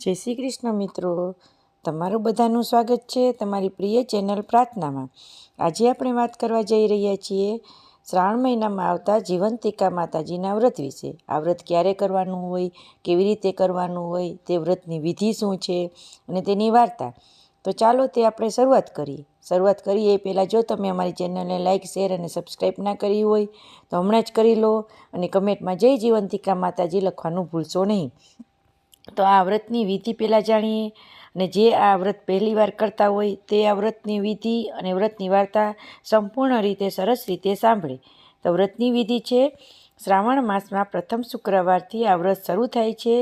જય શ્રી કૃષ્ણ મિત્રો. તમારું બધાનું સ્વાગત છે તમારી પ્રિય ચેનલ પ્રાર્થનામાં. આજે આપણે વાત કરવા જઈ રહ્યા છીએ શ્રાવણ મહિનામાં આવતા જીવંતિકા માતાજીના વ્રત વિશે. આ વ્રત ક્યારે કરવાનું હોય, કેવી રીતે કરવાનું હોય, તે વ્રતની વિધિ શું છે અને તેની વાર્તા. તો ચાલો તે આપણે શરૂઆત કરીએ. શરૂઆત કરીએ એ પહેલાં જો તમે અમારી ચેનલને લાઇક શેર અને સબસ્ક્રાઈબ ના કરી હોય તો હમણાં જ કરી લો અને કમેન્ટમાં જય જીવંતિકા માતાજી લખવાનું ભૂલશો નહીં. તો આ વ્રતની વિધિ પહેલાં જાણીએ અને જે આ વ્રત પહેલી વાર કરતા હોય તે આ વ્રતની વિધિ અને વ્રતની વાર્તા સંપૂર્ણ રીતે સરસ રીતે સાંભળે. તો વ્રતની વિધિ છે, શ્રાવણ માસમાં પ્રથમ શુક્રવારથી આ વ્રત શરૂ થાય છે.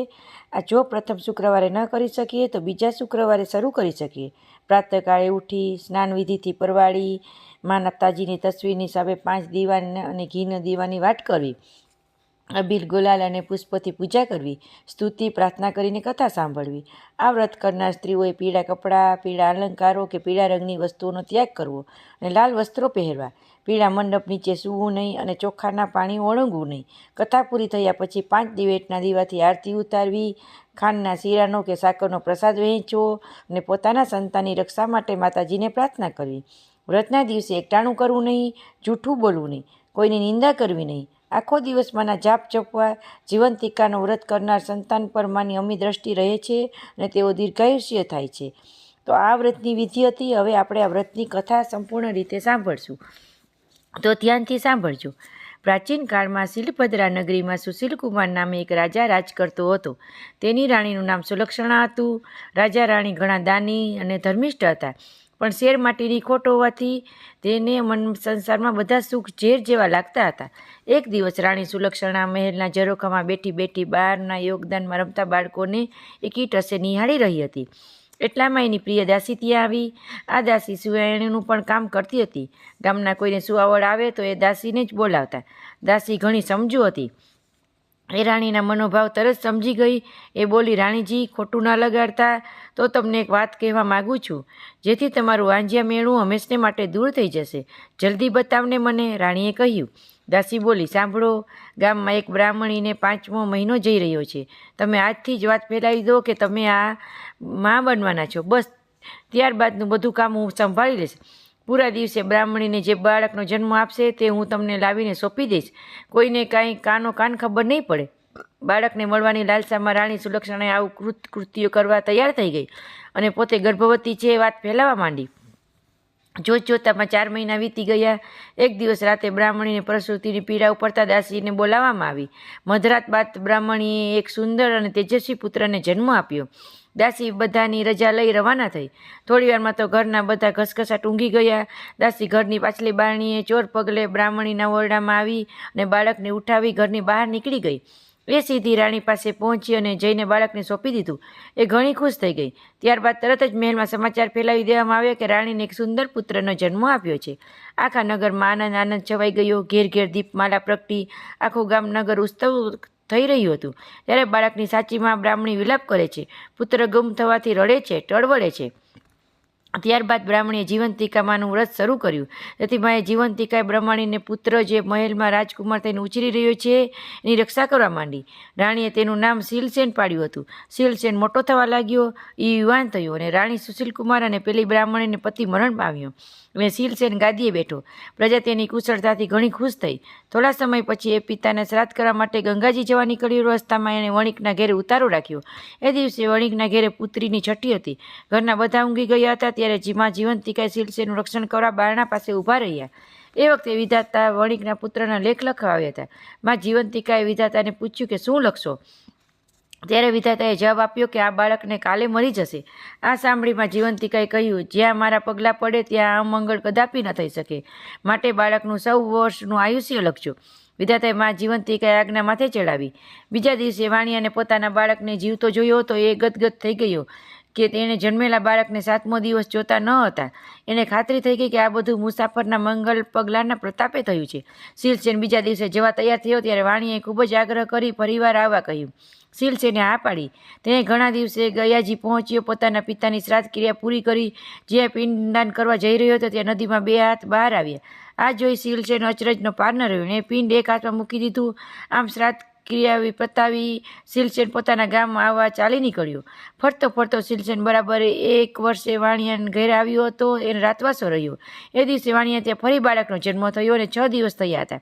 આ જો પ્રથમ શુક્રવારે ન કરી શકીએ તો બીજા શુક્રવારે શરૂ કરી શકીએ. પ્રાતઃકાળે ઉઠી, સ્નાન વિધિથી પરવાળી, મા નતાજીની તસવીરની સામે પાંચ દીવાની અને ઘીના દીવાની વાટ કરવી. અબીલ ગુલાલ અને પુષ્પથી પૂજા કરવી, સ્તુતિ, પ્રાર્થના કરીને કથા સાંભળવી. આ વ્રત કરનાર સ્ત્રીઓએ પીળા કપડાં, પીળા અલંકારો કે પીળા રંગની વસ્તુઓનો ત્યાગ કરવો અને લાલ વસ્ત્રો પહેરવા. પીળા મંડપ નીચે સૂવું નહીં અને ચોખાના પાણી ઓળંગવું નહીં. કથા પૂરી થયા પછી પાંચ દિવેટના દીવાથી આરતી ઉતારવી, ખાંડના શીરાનો કે સાકરનો પ્રસાદ વહેંચવો અને પોતાના સંતાનની રક્ષા માટે માતાજીને પ્રાર્થના કરવી. વ્રતના દિવસે એકટાણું કરવું નહીં, જૂઠું બોલવું નહીં, કોઈની નિંદા કરવી નહીં. આખો દિવસ માના જાપ જપવા જીવંતિકાનું વ્રત કરનાર સંતાન પર માની અમી દ્રષ્ટિ રહે છે અને તેઓ દીર્ઘાયુષ્ય થાય છે. તો આ વ્રતની વિધિ હતી. હવે આપણે આ વ્રતની કથા સંપૂર્ણ રીતે સાંભળશું. તો ધ્યાનથી સાંભળજો. પ્રાચીન કાળમાં શિલભદ્રા નગરીમાં સુશીલકુમાર નામે એક રાજા રાજ કરતો હતો. તેની રાણીનું નામ સુલક્ષણા હતું. રાજા રાણી ઘણા દાની અને ધર્મિષ્ઠ હતા. પણ શેર માટીની ખોટ હોવાથી તેને મન સંસારમાં બધા સુખ ઝેર જેવા લાગતા હતા. એક દિવસ રાણી સુલક્ષણા મહેલના ઝરોખામાં બેઠી બેઠી બહારના યોગદાનમાં રમતા બાળકોને એક ટસે નિહાળી રહી હતી. એટલામાં એની પ્રિય દાસી ત્યાં આવી. આ દાસી સુવાણીનું પણ કામ કરતી હતી. ગામના કોઈને સુવાવડ આવે તો એ દાસીને જ બોલાવતા. દાસી ઘણી સમજુ હતી. એ રાણીના મનોભાવ તરત સમજી ગઈ. એ બોલી, રાણીજી, ખોટું ના લગાડતા તો તમને એક વાત કહેવા માગું છું. જેથી તમારું આંજિયા મેળું હંમેશને માટે દૂર થઈ જશે. જલ્દી બતાવને મને, રાણીએ કહ્યું. દાસી બોલી, સાંભળો, ગામમાં એક બ્રાહ્મણીને પાંચમો મહિનો જઈ રહ્યો છે. તમે આજથી જ વાત ફેલાવી દો કે તમે આ માં બનવાના છો. બસ, ત્યારબાદનું બધું કામ હું સંભાળી લઈશ. પૂરા દિવસે બ્રાહ્મણીને જે બાળકનો જન્મ આપશે તે હું તમને લાવીને સોંપી દઈશ. કોઈને કાંઈ કાનો કાન ખબર નહીં પડે. બાળકને મળવાની લાલસામાં રાણી સુલક્ષણાએ આવું કૃત કૃત્યો કરવા તૈયાર થઈ ગઈ અને પોતે ગર્ભવતી છે એ વાત ફેલાવા માંડી. જોત જોતામાં ચાર મહિના વીતી ગયા. એક દિવસ રાતે બ્રાહ્મણીને પ્રસૂતિની પીડા ઉપડતા દાસીને બોલાવવામાં આવી. મધરાત બાદ બ્રાહ્મણીએ એક સુંદર અને તેજસ્વી પુત્રને જન્મ આપ્યો. દાસી બધાની રજા લઈ રવાના થઈ. થોડી વારમાં તો ઘરના બધા ઘસઘસાટ ઊંઘી ગયા. દાસી ઘરની પાછલી બારણીએ ચોર પગલે બ્રાહ્મણીના ઓરડામાં આવી અને બાળકને ઉઠાવી ઘરની બહાર નીકળી ગઈ. એ સીધી રાણી પાસે પહોંચી અને જઈને બાળકને સોંપી દીધું. એ ઘણી ખુશ થઈ ગઈ. ત્યારબાદ તરત જ મહેલમાં સમાચાર ફેલાવી દેવામાં આવ્યા કે રાણીને એક સુંદર પુત્રનો જન્મ આપ્યો છે. આખા નગરમાં આનંદ આનંદ છવાઈ ગયો. ઘેર ઘેર દીપમાલા પ્રગટી. આખું ગામ નગર ઉત્સવ થઈ રહ્યું હતું. ત્યારે બાળકની સાચીમાં બ્રાહ્મણી વિલાપ કરે છે. પુત્ર ગુમ થવાથી રડે છે ટળવડે છે. ત્યારબાદ બ્રાહ્મણીએ જીવંતિકામાનું વ્રત શરૂ કર્યું. તેથી માએ જીવંતિકાએ બ્રાહ્મણીને પુત્ર જે મહેલમાં રાજકુમાર થઈને ઉછરી રહ્યો છે, એની રક્ષા કરવા માંડી. રાણીએ તેનું નામ શીલસેન પાડ્યું હતું. શીલસેન મોટો થવા લાગ્યો એ યુવાન થયો અને રાણી સુશીલકુમાર અને પેલી બ્રાહ્મણીને પતિ મરણ પામ્યો અને શીલસેન ગાદીએ બેઠો. પ્રજા તેની કુશળતાથી ઘણી ખુશ થઈ. થોડા સમય પછી એ પિતાને શ્રાદ્ધ કરવા માટે ગંગાજી જવા નીકળ્યો. રસ્તામાં એણે વણિકના ઘેરે ઉતારો રાખ્યો. એ દિવસે વણિકના ઘેરે પુત્રીની છઠ્ઠી હતી. ઘરના બધા ઊંઘી ગયા હતા ત્યારે જીમાં જીવંતિકાએ શિલસેનનું રક્ષણ કરવા બારણા પાસે ઊભા રહ્યા. એ વખતે વિધાતા વણિકના પુત્રના લેખ લખવા આવ્યા હતા. માં જીવંતિકાએ વિધાતાને પૂછ્યું કે શું લખશો? ત્યારે વિધાતાએ જવાબ આપ્યો કે આ બાળકને કાલે મરી જશે. આ સાંભળીમાં જીવંતિકાએ કહ્યું, જ્યાં મારા પગલાં પડે ત્યાં અમંગળ કદાપી ન થઈ શકે. માટે બાળકનું સૌ વર્ષનું આયુષ્ય લખજો. વિધાતાએ મા જીવંતિકાએ આજ્ઞા માથે ચડાવી બીજા દિવસે વાણી અને પોતાના બાળકને જીવતો જોયો તો એ ગદગદ થઈ ગયો. કે તેણે જન્મેલા બાળકને સાતમો દિવસ જોતા ન હતા. એને ખાતરી થઈ ગઈ કે આ બધું મુસાફરના મંગલ પગલાંના પ્રતાપે થયું છે. શિલસેન બીજા દિવસે જવા તૈયાર થયો ત્યારે વાણીએ ખૂબ જ આગ્રહ કરી પરિવાર આવવા કહ્યું. શિલસેને હા પાડી. તેણે ઘણા દિવસે ગયાજી પહોંચ્યો, પોતાના પિતાની શ્રાદ્ધ ક્રિયા પૂરી કરી. જ્યાં પિંડદાન કરવા જઈ રહ્યો હતો ત્યાં નદીમાં બે હાથ બહાર આવ્યા. આ જોઈ શિલસેન અચરજનો પાર ન રહ્યો ને પિંડ એક હાથમાં મૂકી દીધું. આમ શ્રાદ્ધ ક્રિયા પતાવી શિલસેન પોતાના ગામમાં આવવા ચાલી નીકળ્યો. ફરતો ફરતો શિલસેન બરાબર એક વર્ષે વાણિયાને ઘેર આવ્યો હતો, એને રાતવાસો રહ્યો. એ દિવસે વાણિયા ત્યાં ફરી બાળકનો જન્મ થયો અને છ દિવસ થયા હતા.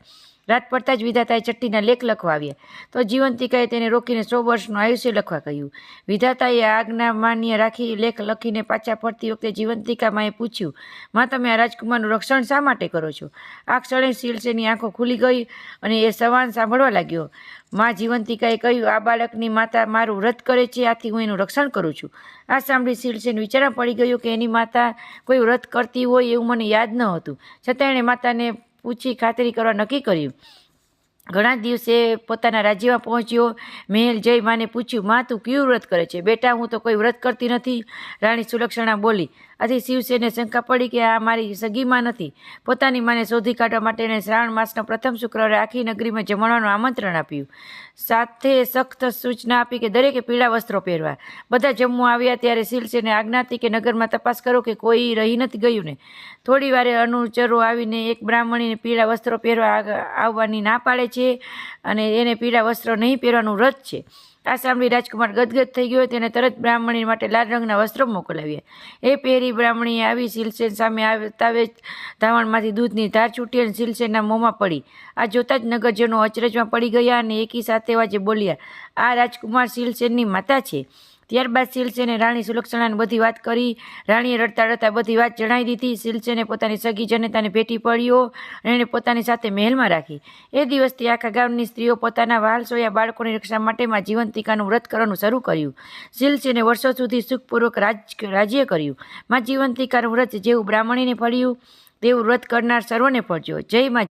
રાત પડતા જ વિધાતાએ ચટ્ટીના લેખ લખવા આવ્યા. તો જીવંતિકાએ તેને રોકીને સો વર્ષનું આયુષ્ય લખવા કહ્યું. વિધાતાએ આજ્ઞા માન્ય રાખી લેખ લખીને પાછા ફરતી વખતે જીવંતિકા માએ પૂછ્યું, માં, તમે આ રાજકુમારનું રક્ષણ શા માટે કરો છો? આ ક્ષણે શિલસેની આંખો ખુલી ગઈ અને એ સવાન સાંભળવા લાગ્યો. માં, જીવંતિકાએ કહ્યું, આ બાળકની માતા મારું વ્રત કરે છે, આથી હું એનું રક્ષણ કરું છું. આ સાંભળી શિલસેન વિચારમાં પડી ગયું કે એની માતા કોઈ વ્રત કરતી હોય એવું મને યાદ ન હતું. છતાં એણે માતાને પૂછી ખાતરી કરવા નક્કી કર્યું. ઘણા દિવસે પોતાના રાજ્યમાં પહોંચ્યો. મહેલ જઈ માને પૂછ્યું, માં, તું કયું વ્રત કરે છે? બેટા, હું તો કોઈ વ્રત કરતી નથી. રાણી સુલક્ષણા બોલી આથી શિવસેને શંકા પડી કે આ મારી સગીમાં નથી. પોતાની માને શોધી કાઢવા માટે એણે શ્રાવણ માસના પ્રથમ શુક્રવારે આખી નગરીમાં જમણવાનું આમંત્રણ આપ્યું. સાથે સખ્ત સૂચના આપી કે દરેકે પીળા વસ્ત્રો પહેરવા. બધા જમવા આવ્યા ત્યારે શિવસેને આજ્ઞા હતી કે નગરમાં તપાસ કરો કે કોઈ રહી નથી ગયું ને. થોડી વારે અનુચરો આવીને એક બ્રાહ્મણીને પીળા વસ્ત્રો પહેરવા આવવાની ના પાડે છે અને એને પીળા વસ્ત્રો નહીં પહેરવાનું વ્રત છે. આ સાંભળી રાજકુમાર ગદગદ થઈ ગયો તેને તરત બ્રાહ્મણી માટે લાલ રંગના વસ્ત્રો મોકલાવ્યા. એ પહેરી બ્રાહ્મણીએ આવી શિલસેન સામે આવતાવે જ ધાવણમાંથી દૂધની ધાર છૂટી અને શિલસેનના મોંમાં પડી. આ જોતા જ નગરજનો અચરજમાં પડી ગયા અને એકી સાથે વાજે બોલ્યા, આ રાજકુમાર શિલસેનની માતા છે. ત્યારબાદ શિલસેને રાણી સુલક્ષણાને બધી વાત કરી, રાણીએ રડતા રડતા બધી વાત જણાવી દીધી. શિલસેને પોતાની સગી જનતાને ભેટી પડ્યો અને એને પોતાની સાથે મહેલમાં રાખી. એ દિવસથી આખા ગામની સ્ત્રીઓ પોતાના વાલ સોયા બાળકોની રક્ષા માટે માં જીવંતિકાનું વ્રત કરવાનું શરૂ કર્યું. શિલસેને વર્ષો સુધી સુખપૂર્વક રાજ, રાજ્ય કર્યું. માં જીવંતિકાનું વ્રત જેવું બ્રાહ્મણીને ફળ્યું, તેવું વ્રત કરનાર સર્વને ફળજો જય માં